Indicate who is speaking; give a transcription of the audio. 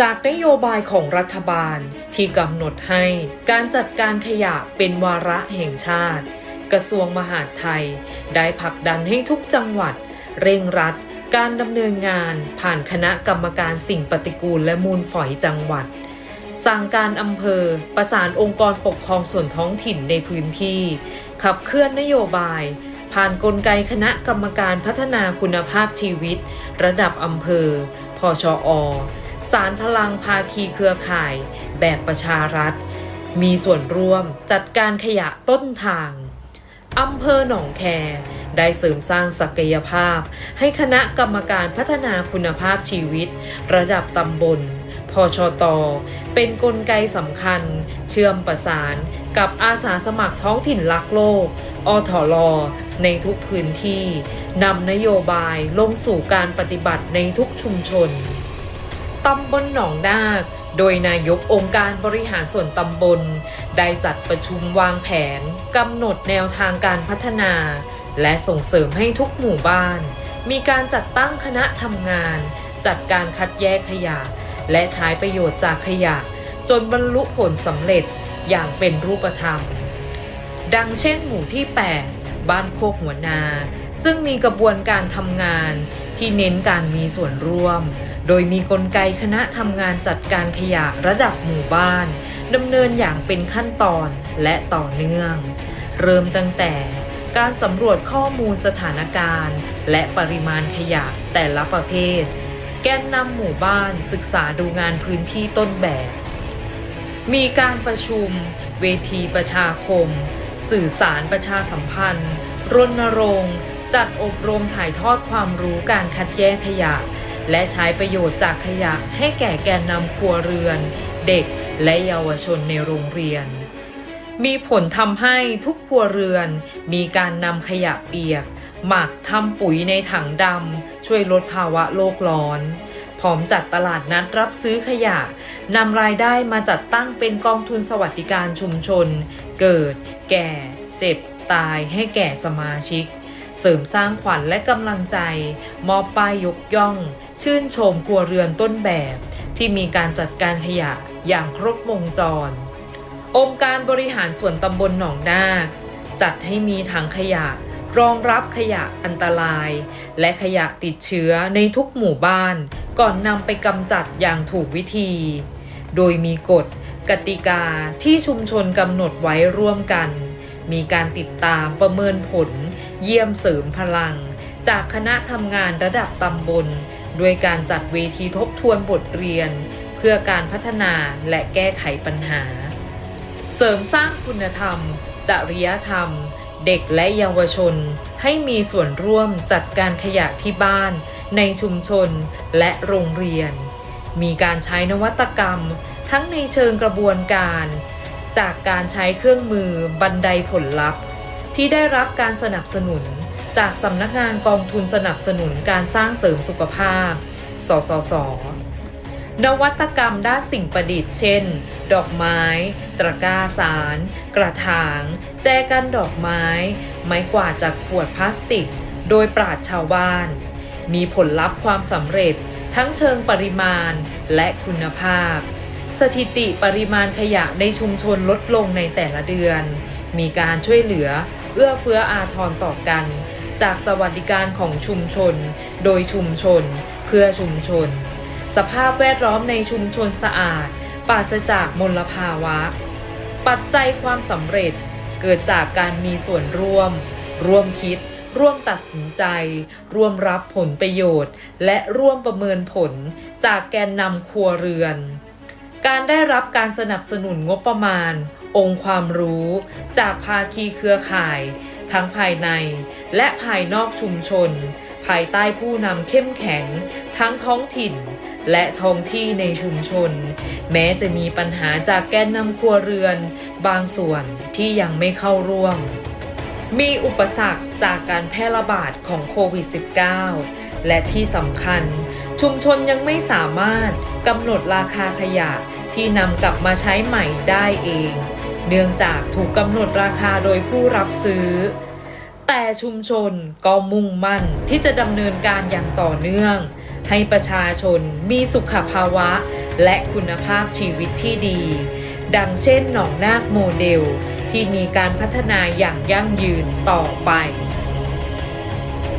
Speaker 1: จากนโยบายของรัฐบาลที่กำหนดให้การจัดการขยะเป็นวาระแห่งชาติ กระทรวงมหาดไทย ได้ผลักดันให้ทุกจังหวัด เร่งรัดการดำเนินงานผ่านคณะกรรมการสิ่งปฏิกูลและมูลฝอยจังหวัด สั่งการอำเภอประสานองค์กรปกครองส่วนท้องถิ่นในพื้นที่ ขับเคลื่อนนโยบาย ผ่านนกลไกคณะกรรมการพัฒนาคุณภาพชีวิต ระดับอำเภอพชอ สารพลังภาคีเครือข่าย แบบประชารัฐ มีส่วนร่วมจัดการขยะต้นทางอำเภอหนองแค ได้เสริมสร้างศักยภาพ ให้คณะกรรมการพัฒนาคุณภาพชีวิต ระดับตำบล พชต เป็นนกลไกสำคัญ เชื่อมประสานกับอาสาสมัครท้องถิ่นรักโลกอทลในทุกพื้นที่นำนโยบายลงสู่การปฏิบัติในทุกชุมชน ตำบลหนองนาค โดยนายกองค์การบริหารส่วนตำบล ได้จัดประชุมวางแผนกำหนดแนวทางการพัฒนา และส่งเสริมให้ทุกหมู่บ้าน มีการจัดตั้งคณะทำงาน จัดการคัดแยกขยะ และใช้ประโยชน์จากขยะ จนบรรลุผลสำเร็จอย่างเป็นรูปธรรม ดังเช่นหมู่ที่ 8บ้านโคกหัวนา ซึ่งมีกระบวนการทำงานที่เน้นการมีส่วนร่วม โดยมีกลไกคณะทำงานจัดการขยะระดับหมู่บ้านดำเนินอย่างเป็นขั้นตอนและต่อเนื่อง เริ่มตั้งแต่การสำรวจข้อมูลสถานการณ์ และปริมาณขยะแต่ละประเภท แกนนำหมู่บ้านศึกษาดูงานพื้นที่ต้นแบบ มีการประชุม เวทีประชาคม สื่อสารประชาสัมพันธ์ รณรงค์ จัดอบรมถ่ายทอดความรู้การคัดแยกขยะ และใช้ประโยชน์จากขยะให้แก่แกนนำครัวเรือน เด็กและเยาวชนในโรงเรียน มีผลทำให้ทุกครัวเรือน มีการนำขยะเปียก หมักทำปุ๋ยในถังดำช่วยลดภาวะโลกร้อนพร้อมจัดตลาดนัดรับซื้อขยะนำรายได้มาจัดตั้งเป็นกองทุนสวัสดิการชุมชน เกิด แก่ เจ็บ ตายให้แก่สมาชิก เสริมสร้างขวัญและกำลังใจ มอบป้ายยกย่อง ชื่นชมครัวเรือนต้นแบบ ที่มีการจัดการขยะอย่างครบวงจร องค์การบริหารส่วนตำบลหนองนาค จัดให้มีถังขยะ รองรับขยะอันตราย และขยะติดเชื้อในทุกหมู่บ้าน ก่อนนำไปกำจัดอย่างถูกวิธี โดยมีกฎกติกาที่ชุมชนกำหนดไว้ร่วมกัน มีการติดตามประเมินผล เยี่ยมเสริมพลัง จากคณะทำงานระดับตำบล ด้วยการจัดเวทีทบทวนบทเรียน เพื่อการพัฒนาและแก้ไขปัญหา เสริมสร้างคุณธรรม จริยธรรม เด็กและเยาวชน ให้มีส่วนร่วมจัดการขยะที่บ้าน ในชุมชนและโรงเรียน มีการใช้นวัตกรรม ทั้งในเชิงกระบวนการ จากการใช้เครื่องมือบันไดผลลัพธ์ ที่ได้รับการสนับสนุน จากสำนักงานกองทุนสนับสนุนการสร้างเสริมสุขภาพ สสส นวัตกรรมด้านสิ่งประดิษฐ์ เช่น ดอกไม้ ตะกร้าสาร กระถาง แจกันดอกไม้ ไม้กวาดจากขวดพลาสติก โดยปราดชาวบ้าน มีผลลัพธ์ความสำเร็จทั้งเชิงปริมาณและคุณภาพ สถิติปริมาณขยะในชุมชนลดลงในแต่ละเดือน มีการช่วยเหลือ เอื้อเฟื้ออาทรต่อกัน จากสวัสดิการของชุมชน โดยชุมชน เพื่อชุมชน สภาพแวดล้อมในชุมชนสะอาดปราศจากมลภาวะ ปัจจัยความสำเร็จเกิดจากการมีส่วนร่วม ร่วมคิด ร่วมตัดสินใจ ร่วมรับผลประโยชน์ และร่วมประเมินผลจากแกนนำครัวเรือน การได้รับการสนับสนุนงบประมาณ องค์ความรู้จากภาคีเครือข่าย ทั้งภายในและภายนอกชุมชน ภายใต้ผู้นำเข้มแข็ง ทั้งท้องถิ่นและท้องที่ในชุมชน แม้จะมีปัญหาจากแกนนำครัวเรือน บางส่วนที่ยังไม่เข้าร่วม มีอุปสรรคจากการแพร่ระบาดของโควิด -19 และที่สำคัญ ชุมชนยังไม่สามารถกำหนดราคาขยะที่นำกลับมาใช้ใหม่ได้เอง เนื่องจากถูกกำหนดราคาโดยผู้รับซื้อ แต่ชุมชนก็มุ่งมั่นที่จะดำเนินการอย่างต่อเนื่อง ให้ประชาชนมีสุขภาวะ และคุณภาพชีวิตที่ดี ดังเช่นหนองนาคโมเดล ที่มีการพัฒนาอย่างยั่งยืนต่อไป